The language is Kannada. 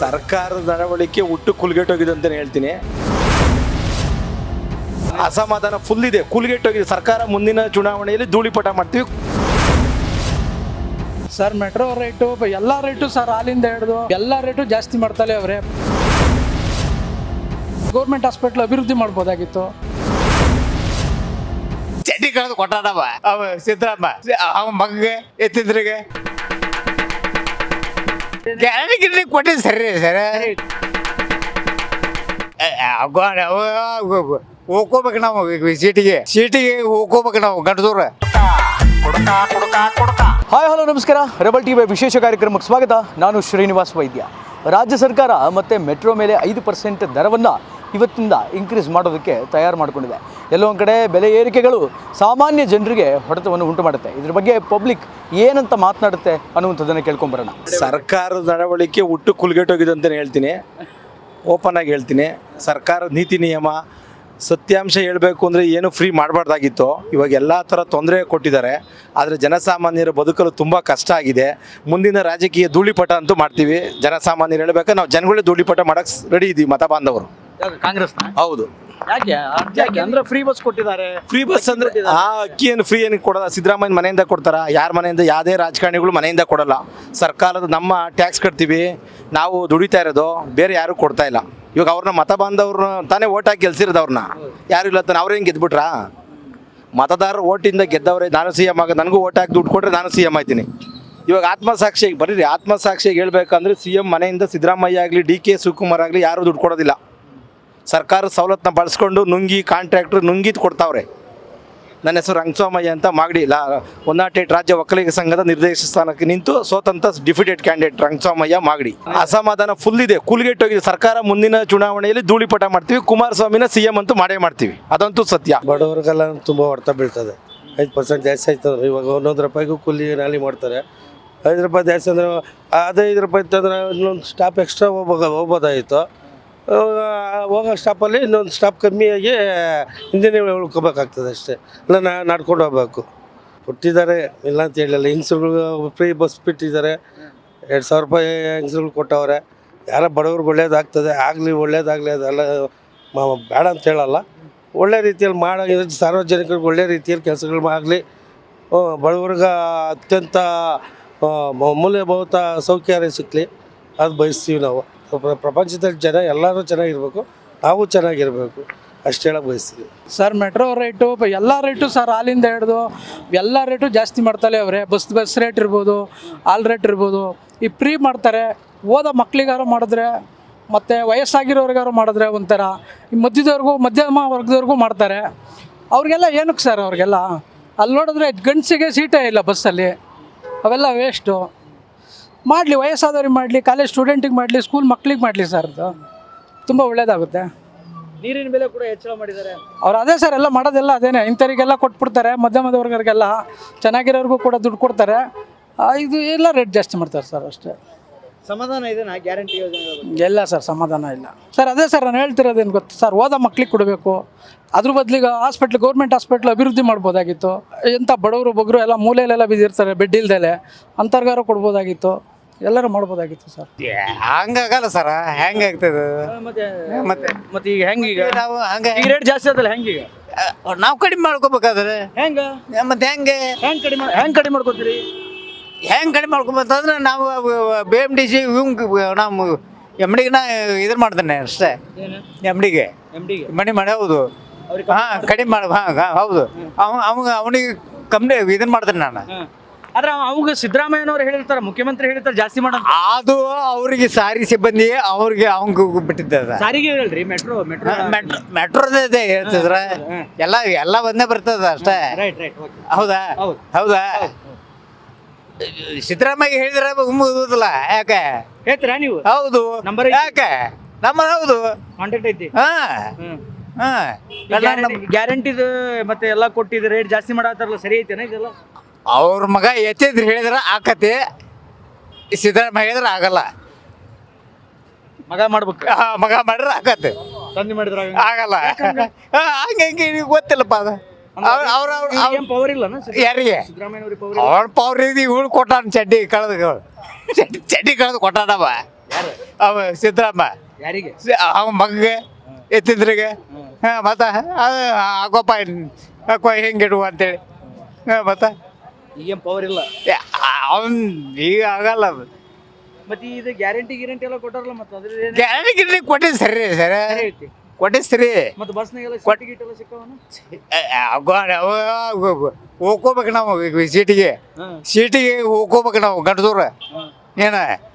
ಸರ್ಕಾರದ ನಡವಳಿಕೆ ಹುಟ್ಟು ಕುಲ್ಗೆಟ್ಟೋಗಿದೆ ಅಂತ ಹೇಳ್ತೀನಿ. ಅಸಮಾಧಾನ ಫುಲ್ ಇದೆ. ಕುಲ್ಗೆಟ್ಟೋಗಿದೆ. ಸರ್ಕಾರ ಮುಂದಿನ ಚುನಾವಣೆಯಲ್ಲಿ ಧೂಳಿಪಟ ಮಾಡ್ತೀವಿ. ಸರ್ ಮೆಟ್ರೋ ರೇಟು ಎಲ್ಲ ರೇಟು ಸರ್ ಹಾಲಿಂದ ಹಿಡಿದು ಎಲ್ಲ ರೇಟು ಜಾಸ್ತಿ ಮಾಡ್ತಾಳೆ ಅವರೇ. ಗೌರ್ಮೆಂಟ್ ಹಾಸ್ಪಿಟಲ್ ಅಭಿವೃದ್ಧಿ ಮಾಡ್ಬೋದಾಗಿತ್ತು. ಚಟಿ ಕಳೆದು ಕೊಟ್ಟಾನವ. ಅವ ಸಿದ್ದರಾಮ ಅವ ಮಗಗೆ ಎತ್ತಿದ್ರಿಗೆ ಗ್ಯಾರಂಟಿ ಗಿರಂಟಿ ಕೊಟ್ಟಿದ್ದು ಸರಿ ಸರ್. ಹೋಗ್ಕೋಬೇಕು ನಾವು ಸೀಟಿಗೆ. ಸೀಟಿಗೆ ಹೋಗ್ಕೋಬೇಕು ನಾವು ಗಂಟದೂರ ಹಾಯ್ ಹಲೋ ನಮಸ್ಕಾರ. ರೆಬಲ್ ಟಿವಿಯ ವಿಶೇಷ ಕಾರ್ಯಕ್ರಮಕ್ಕೆ ಸ್ವಾಗತ. ನಾನು ಶ್ರೀನಿವಾಸ್ ವೈದ್ಯ. ರಾಜ್ಯ ಸರ್ಕಾರ ಮತ್ತೆ ಮೆಟ್ರೋ ಮೇಲೆ ಐದು ಪರ್ಸೆಂಟ್ ದರವನ್ನು ಇವತ್ತಿಂದ ಇನ್ಕ್ರೀಸ್ ಮಾಡೋದಕ್ಕೆ ತಯಾರು ಮಾಡಿಕೊಂಡಿದೆ. ಎಲ್ಲೋ ಒಂದು ಕಡೆ ಬೆಲೆ ಏರಿಕೆಗಳು ಸಾಮಾನ್ಯ ಜನರಿಗೆ ಹೊಡೆತವನ್ನು ಉಂಟು ಮಾಡುತ್ತೆ. ಇದ್ರ ಬಗ್ಗೆ ಪಬ್ಲಿಕ್ ಏನಂತ ಮಾತನಾಡುತ್ತೆ ಅನ್ನುವಂಥದ್ದನ್ನು ಕೇಳ್ಕೊಂಬರೋಣ. ಸರ್ಕಾರದ ನಡವಳಿಕೆ ಹುಟ್ಟು ಕುಲ್ಗೆಟ್ಟೋಗಿದೆ ಅಂತಲೇ ಹೇಳ್ತೀನಿ. ಓಪನ್ ಆಗಿ ಹೇಳ್ತೀನಿ. ಸರ್ಕಾರದ ನೀತಿ ನಿಯಮ, ಸತ್ಯಾಂಶ ಹೇಳಬೇಕು ಅಂದರೆ ಏನು ಫ್ರೀ ಮಾಡಬಾರ್ದಾಗಿತ್ತು. ಇವಾಗ ಎಲ್ಲ ಥರ ತೊಂದರೆ ಕೊಟ್ಟಿದ್ದಾರೆ. ಆದರೆ ಜನಸಾಮಾನ್ಯರ ಬದುಕಲು ತುಂಬ ಕಷ್ಟ ಆಗಿದೆ. ಮುಂದಿನ ರಾಜಕೀಯ ಧೂಳಿಪಟ ಅಂತೂ ಮಾಡ್ತೀವಿ. ಜನಸಾಮಾನ್ಯರು ಹೇಳಬೇಕು, ನಾವು ಜನಗಳೇ ಧೂಳಿಪಟ ಮಾಡೋಕ್ಕೆ ರೆಡಿ ಇದ್ದೀವಿ ಮತ ಬಾಂಧವರು ಕಾಂಗ್ರೆಸ್ ಹೌದು. ಯಾಕೆ? ಯಾಕೆ ಅಂದ್ರೆ ಫ್ರೀ ಬಸ್ ಕೊಟ್ಟಿದ್ದಾರೆ. ಫ್ರೀ ಬಸ್ ಅಂದ್ರೆ ಆ ಅಕ್ಕಿ ಏನು ಫ್ರೀ ಏನು ಕೊಡಲ್ಲ? ಸಿದ್ದರಾಮಯ್ಯ ಮನೆಯಿಂದ ಕೊಡ್ತಾರ? ಯಾರ ಮನೆಯಿಂದ? ಯಾವುದೇ ರಾಜಕಾರಣಿಗಳು ಮನೆಯಿಂದ ಕೊಡಲ್ಲ. ಸರ್ಕಾರದ ನಮ್ಮ ಟ್ಯಾಕ್ಸ್ ಕಟ್ತೀವಿ. ನಾವು ದುಡಿತಾ ಇರೋದು ಬೇರೆ ಯಾರು ಕೊಡ್ತಾ ಇಲ್ಲ. ಇವಾಗ ಅವ್ರನ್ನ ಮತ ಬಾಂಧವ್ರನ್ನ ತಾನೇ ಓಟ್ ಹಾಕಿ ಗೆಲ್ಸಿರೋದು ಅವ್ರನ್ನ. ಯಾರು ಇಲ್ಲ ತಾನೆ ಅವ್ರೇನು ಗೆದ್ಬಿಟ್ರಾ? ಮತದಾರರು ಓಟಿಂದ ಗೆದ್ದವ್ರೆ ನಾನು ಸಿ ಎಂ ಆಗ ನನಗೂ ಓಟ್ ಹಾಕಿ ದುಡ್ಡು ಕೊಟ್ಟರೆ ನಾನು ಸಿ ಎಂ ಆಯ್ತೀನಿ. ಇವಾಗ ಆತ್ಮಸಾಕ್ಷಿಗೆ ಬರೀರಿ ಆತ್ಮಸಾಕ್ಷಿಗೆ ಹೇಳ್ಬೇಕಂದ್ರೆ ಸಿ ಎಂ ಮನೆಯಿಂದ ಸಿದ್ದರಾಮಯ್ಯ ಆಗಲಿ ಡಿ ಕೆ ಶಿವಕುಮಾರ್ ಆಗಲಿ ಯಾರು ದುಡ್ಡು ಕೊಡೋದಿಲ್ಲ. ಸರ್ಕಾರದ ಸವಲತ್ತನ್ನ ಬಳಸ್ಕೊಂಡು ನುಂಗಿ ಕಾಂಟ್ರಾಕ್ಟ್ರ್ ನುಂಗಿದ್ ಕೊಡ್ತಾವ್ರೆ. ನನ್ನ ಹೆಸರು ರಂಗಸ್ವಾಮಯ್ಯ ಅಂತ ಮಾಗಡಿ ಲಾ ಒನ್ ರಾಜ್ಯ ಒಕ್ಕಲಿಗ ಸಂಘದ ನಿರ್ದೇಶಕ ಸ್ಥಾನಕ್ಕೆ ನಿಂತು ಸ್ವತಂತ್ರ ಡಿಫಿಟೆಡ್ ಕ್ಯಾಂಡಿಡೇಟ್ ರಂಗಸ್ವಾಮಯ್ಯ ಮಾಗಡಿ. ಅಸಮಾಧಾನ ಫುಲ್ ಇದೆ. ಕುಲ್ಗೆಟ್ಟೋಗಿದೆ. ಸರ್ಕಾರ ಮುಂದಿನ ಚುನಾವಣೆಯಲ್ಲಿ ಧೂಳಿಪಟ ಮಾಡ್ತೀವಿ. ಕುಮಾರಸ್ವಾಮಿನ ಸಿ ಎಂ ಅಂತೂ ಮಾಡೇ ಮಾಡ್ತೀವಿ. ಅದಂತೂ ಸತ್ಯ. ಬಡವರಿಗೆಲ್ಲ ತುಂಬ ಹೊಡೆತ ಬೀಳ್ತದೆ. ಐದು ಪರ್ಸೆಂಟ್ ಜಾಸ್ತಿ ಆಯ್ತಂದ್ರೆ ಇವಾಗ ಒಂದೊಂದು ರೂಪಾಯಿಗೂ ಕೂಲಿ ನಾಲಿ ಮಾಡ್ತಾರೆ. ಐದು ರೂಪಾಯಿ ಜಾಸ್ತಿ ಅಂದ್ರೆ ಅದೇ ಐದು ರೂಪಾಯಿ ಇತ್ತಂದ್ರೆ ಇನ್ನೊಂದು ಸ್ಟಾಪ್ ಎಕ್ಸ್ಟ್ರಾ ಆ, ಹೋಗೋ ಸ್ಟಾಪಲ್ಲಿ ಇನ್ನೊಂದು ಸ್ಟಾಪ್ ಕಮ್ಮಿಯಾಗಿ ಹಿಂದಿನ ಉಳ್ಕೋಬೇಕಾಗ್ತದೆ ಅಷ್ಟೇ. ಇಲ್ಲ, ನಾ, ನಡ್ಕೊಂಡು ಹೋಗ್ಬೇಕು. ಕೊಟ್ಟಿದ್ದಾರೆ, ಇಲ್ಲ ಅಂತ ಹೇಳಿಲ್ಲ. ಹೆಂಗ್ಸ್ರುಗಳು ಫ್ರೀ ಬಸ್ ಬಿಟ್ಟಿದ್ದಾರೆ. ಎರಡು ಸಾವಿರ ರೂಪಾಯಿ ಹೆಂಗ್ಸ್ರುಗಳು ಕೊಟ್ಟವ್ರೆ. ಯಾರೋ ಬಡವ್ರಿಗೆ ಒಳ್ಳೇದಾಗ್ತದೆ. ಆಗಲಿ, ಒಳ್ಳೇದಾಗಲಿ, ಅದೆಲ್ಲ ಬೇಡ ಅಂತ ಹೇಳಲ್ಲ. ಒಳ್ಳೆ ರೀತಿಯಲ್ಲಿ ಮಾಡೋ, ಸಾರ್ವಜನಿಕರಿಗೆ ಒಳ್ಳೆ ರೀತಿಯಲ್ಲಿ ಕೆಲಸಗಳು ಆಗಲಿ. ಬಡವ್ರಿಗೆ ಅತ್ಯಂತ ಮೂಲಭೂತ ಸೌಕರ್ಯ ಸಿಕ್ಕಲಿ ಅದು ಬಯಸ್ತೀವಿ ನಾವು. ಪ್ರಪಂಚದಲ್ಲಿ ಜನ ಎಲ್ಲರೂ ಚೆನ್ನಾಗಿರ್ಬೇಕು. ನಾವು ಚೆನ್ನಾಗಿರಬೇಕು. ಅಷ್ಟು ಹೇಳಕ್ಕೆ ಬಯಸ್ತೀವಿ. ಸರ್ ಮೆಟ್ರೋ ರೇಟು ಎಲ್ಲ ರೇಟು ಸರ್ ಹಾಲಿಂದ ಹಿಡಿದು ಎಲ್ಲ ರೇಟು ಜಾಸ್ತಿ ಮಾಡ್ತಾಳೆ ಅವರೇ. ಬಸ್ ಬಸ್ ರೇಟ್ ಇರ್ಬೋದು, ಹಾಲ್ ರೇಟ್ ಇರ್ಬೋದು. ಈ ಫ್ರೀ ಮಾಡ್ತಾರೆ. ಓದ ಮಕ್ಕಳಿಗಾರು ಮಾಡಿದ್ರೆ, ಮತ್ತು ವಯಸ್ಸಾಗಿರೋರಿಗಾರು ಮಾಡಿದ್ರೆ ಒಂಥರ. ಈ ಮಧ್ಯದವ್ರಿಗೂ, ಮಧ್ಯಮ ವರ್ಗದವ್ರಿಗೂ ಮಾಡ್ತಾರೆ. ಅವ್ರಿಗೆಲ್ಲ ಏನಕ್ಕೆ ಸರ್ ಅವ್ರಿಗೆಲ್ಲ? ಅಲ್ಲಿ ನೋಡಿದ್ರೆ ಗಂಡಸಿಗೆ ಸೀಟೇ ಇಲ್ಲ ಬಸ್ಸಲ್ಲಿ. ಅವೆಲ್ಲ ವೇಸ್ಟು ಮಾಡಲಿ ವಯಸ್ಸಾದವ್ರಿಗೆ ಮಾಡಲಿ ಕಾಲೇಜ್ ಸ್ಟೂಡೆಂಟಿಗೆ ಮಾಡಲಿ ಸ್ಕೂಲ್ ಮಕ್ಳಿಗೆ ಮಾಡಲಿ ಸರ್ ಅದು. ತುಂಬ ಒಳ್ಳೇದಾಗುತ್ತೆ. ನೀರಿನ ಬೆಲೆ ಕೂಡ ಹೆಚ್ಚಳ ಮಾಡಿದ್ದಾರೆ ಅವ್ರು ಅದೇ ಸರ್ ಎಲ್ಲ ಮಾಡೋದೆಲ್ಲ ಅದೇನೆ. ಇಂಥವರಿಗೆಲ್ಲ ಕೊಟ್ಬಿಡ್ತಾರೆ ಮಧ್ಯಮದ ವರ್ಗರಿಗೆಲ್ಲ. ಚೆನ್ನಾಗಿರೋರ್ಗೂ ಕೂಡ ದುಡ್ಡು ಕೊಡ್ತಾರೆ. ಆ, ಇದು ಎಲ್ಲ ರೇಟ್ ಜಾಸ್ತಿ ಮಾಡ್ತಾರೆ ಸರ್ ಅಷ್ಟೇ. ಸಮಾಧಾನ ಇದೆನಾ? ಗ್ಯಾರಂಟಿ ಯೋಜನೆ ಎಲ್ಲ ಸರ್ ಸಮಾಧಾನ ಇಲ್ಲ. ಸರ್ ಅದೇ ಸರ್ ನಾನು ಹೇಳ್ತಿರೋದೇನು ಗೊತ್ತು? ಸರ್ ಓದೋ ಮಕ್ಳಿಗೆ ಕೊಡಬೇಕು. ಅದ್ರ ಬದಲಿಗೆ ಹಾಸ್ಪಿಟ್ಲ್ ಗೌರ್ಮೆಂಟ್ ಹಾಸ್ಪಿಟ್ಲ್ ಅಭಿವೃದ್ಧಿ ಮಾಡ್ಬೋದಾಗಿತ್ತು. ಎಂಥ ಬಡವರು ಬಗ್ರು ಎಲ್ಲ ಮೂಲೆಯಲ್ಲೆಲ್ಲ ಬಿದ್ದಿರ್ತಾರೆ ಬೆಡ್ ಇಲ್ದಲೆ. ಅಂಥವ್ರಿಗಾರು ಕೊಡ್ಬೋದಾಗಿತ್ತು. ಎಲ್ಲರೂ ಮಾಡ್ಬೋದಾಗಿತ್ತು ಸರ್. ಹಂಗಾಗಲ್ಲ ಸರ್ ಹೆಂಗಾಗ್ತದೆ ಮತ್ತೆ ಮತ್ತೆ. ಮತ್ತೆ ಈಗ ಹೆಂಗೀಗ ನಾವು ಹಂಗೆ ಈಗ ರೇಟ್ ಜಾಸ್ತಿ ಆದಲ್ಲ ಹೆಂಗೀಗ ನಾವು ಕಡಿಮೆ ಮಾಡ್ಕೋಬೇಕಾದ್ರೆ? ಹೆಂಗ? ಮತ್ತೆ ಹೆಂಗೆ? ಹೆಂಗ್ ಕಡಿಮೆ ಹೆಂಗ್ ಕಡಿಮೆ ಮಾಡ್ಕೋತೀರಿ? ಹೆಂಗೆ ಕಡಿಮೆ ಮಾಡ್ಕೊಬೇಕಂದ್ರೆ ನಾವು ಬಿ ಎಂ ಡಿ ಸಿ ಇವಂಗ್ ನಾವು ಎಂ ಡಿಗೆ ನಾ ಇದ್ರ ಮಾಡ್ತೇನೆ ಅಷ್ಟೇ. ಎಂ ಡಿಗೆ ಮಣಿ ಮಾಡಿ ಹೌದು. ಹಾ ಕಡಿಮೆ ಮಾಡಿ ಹಾಂ ಹೌದು. ಅವ ಅವನಿಗೆ ಕಮ್ಮಿ ಇದನ್ ಮಾಡ್ತೇನೆ ನಾನು. ಆದ್ರೆ ಅವಾಗ ಸಿದ್ದರಾಮಯ್ಯನವ್ರು ಹೇಳಿರ್ತಾರೆ ಮುಖ್ಯಮಂತ್ರಿ ಹೇಳಿರ್ತಾರೆ ಜಾಸ್ತಿ ಮಾಡ ಅದು ಅವರಿಗೆ ಸಾರಿ ಸಿಬ್ಬಂದಿ ಅವ್ರಿಗೆ ಅವಂಗ ಬಿಟ್ಟಿದ್ದ ಸಾರಿಗೆ ಹೇಳ್ರಿ ಮೆಟ್ರೋ ಮೆಟ್ರೋ. ಮೆಟ್ರೋ ಮೆಟ್ರೋದೇ ಹೇಳ್ತಿದ್ರ. ಎಲ್ಲ ಎಲ್ಲ ಒಂದೇ ಬರ್ತದ ಅಷ್ಟೇ. ರೈಟ್ ರೈಟ್ ಹೌದಾ? ಹೌದು. ಹೌದಾ? ಸಿದ್ದರಾಮಯ್ಯ ಹೇಳಿದ್ರೆ ಮುಗಿದಿಲ್ಲ ಯಾಕೆ? ಹೇಳ್ತೀರಾ ನೀವು? ಹೌದು. ನಂಬರ್? ಯಾಕೆ? ನಮ್ಮ ಹೌದು. ಕಾಂಟ್ಯಾಕ್ಟ್ ಐತಿ. ಹಾ. ಹಾ. ಗ್ಯಾರಂಟಿದು ಮತ್ತೆ ಎಲ್ಲ ಕೊಟ್ಟಿದ್ದು ರೇಟ್ ಜಾಸ್ತಿ ಮಾಡತ್ತಾರಲ್ಲ ಸರಿ ಐತೆನಾ ಇದೆಲ್ಲ? ಅವ್ರ ಮಗ ಎತ್ತಿದ್ರೆ ಹೇಳಿದ್ರೆ ಆಕತಿ ಸಿದ್ದರಾಮಯ್ಯ ಹೇಳಿದ್ರೆ ಆಗಲ್ಲ. ಮಗ ಮಾಡ್ಬೇಕು. ಆ, ಮಗ ಮಾಡಿದ್ರೆ ಆಕತಿ. ತಂದೆ ಮಾಡಿದ್ರ ಆಗಲ್ಲ. ಹಾ, ಹಂಗೆ ಗೊತ್ತಿಲ್ಲಪ್ಪ ಅದು. ಅವ್ರ ಅವ್ರ ಅವ್ರ ಪವರ್ ಇಲ್ಲ ಯಾರಿಗೆ? ಸಿದ್ದರಾಮಯ್ಯ ಅವ್ರಿಗೆ ಪವರ್ ಅವ್ರ ಪೌರ್ ಇದು ಇವಳು ಕೊಟ್ಟಾನ ಚಡ್ಡಿ ಕಳೆದು ಚಡ್ಡಿ ಚಡ್ಡಿ ಕಳೆದು ಕೊಟ್ಟಾನವ. ಅವ ಸಿದ್ದರಾಮ. ಯಾರಿಗೆ? ಸಿ- ಅವ ಮಗ ಎತ್ತಿದ್ರಿಗೆ. ಹಾಂ ಮತ್ತೆ ಅದು ಹಾಕೋಪ್ಪ ಹಾಕೋ ಹೆಂಗೆ ಇಡುವ ಅಂತೇಳಿ. ಹಾಂ ಮತ್ತೆ ಈಗೇನ್ ಪವರ್ ಇಲ್ಲ. ಅವನ್ ಈಗ ಆಗಲ್ಲ ಅದು. ಮತ್ತೆ ಇದು ಗ್ಯಾರಂಟಿ ಗ್ಯಾರಂಟಿ ಎಲ್ಲ ಕೊಟ್ಟಾರಲ್ಲ ಮತ್ತೆ ಅದ್ರ ಏನ್? ಗ್ಯಾರಂಟಿ ಗಿರಂಟಿ ಕೊಟ್ಟಿದ್ದು ಸರಿ ಸರ್. ಐತಿ ಕೊಟ್ಟಿದ್ದು ಸರಿ. ಮತ್ತೆ ಬಸ್ನಾಗೆಲ್ಲ ಕೊಟ್ಟಿ ಗೀಟ್ ಎಲ್ಲ ಸಿಕ್ಕವನ? ಹೋಗ್ಕೋಬೇಕು ನಾವು ಈಗ ಸೀಟಿಗೆ ಸೀಟಿಗೆ ಹೋಗ್ಕೋಬೇಕು ನಾವು ಗಂಟದೂರ ಏನ?